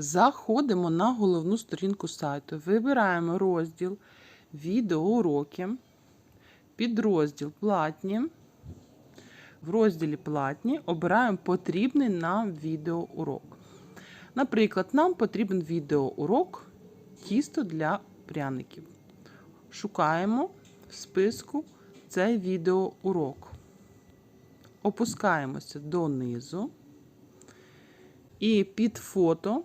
Заходимо на головну сторінку сайту, вибираємо розділ відеоуроки, підрозділ платні. В розділі платні обираємо потрібний нам відеоурок. Наприклад, нам потрібен відеоурок тісто для пряників. Шукаємо в списку цей відеоурок. Опускаємося донизу. І під фото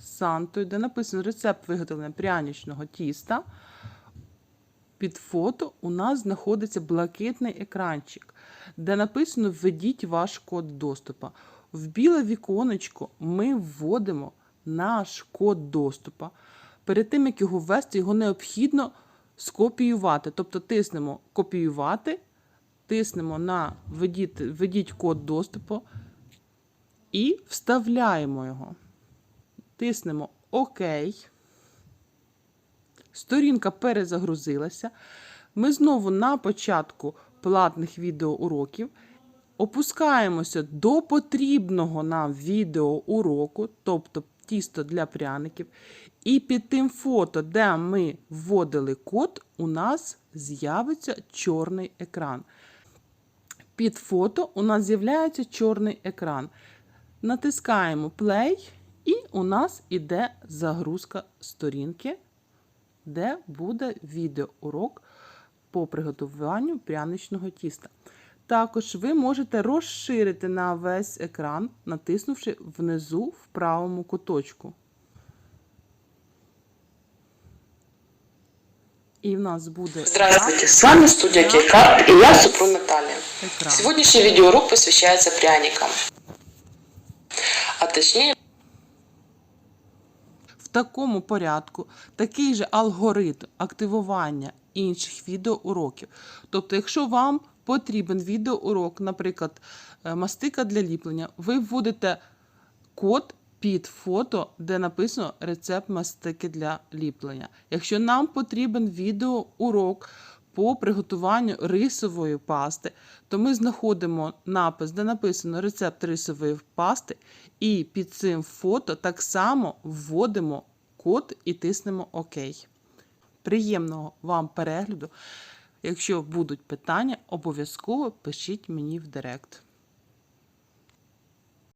Сантою, де написано рецепт виготовлення пряничного тіста. Під фото у нас знаходиться блакитний екранчик, де написано Введіть ваш код доступу. В біле віконечко ми вводимо наш код доступу. Перед тим, як його ввести, його необхідно скопіювати. Тобто тиснемо копіювати, тиснемо на введіть, введіть код доступу і вставляємо його. Тиснемо ОК. Сторінка перезагрузилася. Ми знову на початку платних відеоуроків опускаємося до потрібного нам відеоуроку, тобто тісто для пряників. І під тим фото, де ми вводили код, у нас з'явиться чорний екран. Під фото у нас з'являється чорний екран. Натискаємо Play, і у нас іде загрузка сторінки, де буде відеоурок по приготуванню пряничного тіста. Також ви можете розширити на весь екран, натиснувши внизу в правому куточку. І в нас буде Здравствуйте, с вами студия Кейкарт и я Супрун Наталья. екран. Сегодняшний видеоурок посвящается пряникам. А точнее, В такому порядку такий же алгоритм активування інших відеоуроків. Тобто, якщо вам потрібен відеоурок, наприклад, е, мастика для ліплення, ви вводите код під фото, де написано рецепт мастики для ліплення. Якщо нам потрібен відеоурок по приготуванню рисової пасти, то ми знаходимо напис, де написано рецепт рисової пасти, і під цим фото так само вводимо код і тиснемо ОК. Приємного вам перегляду. Якщо будуть питання, обов'язково пишіть мені в Директ.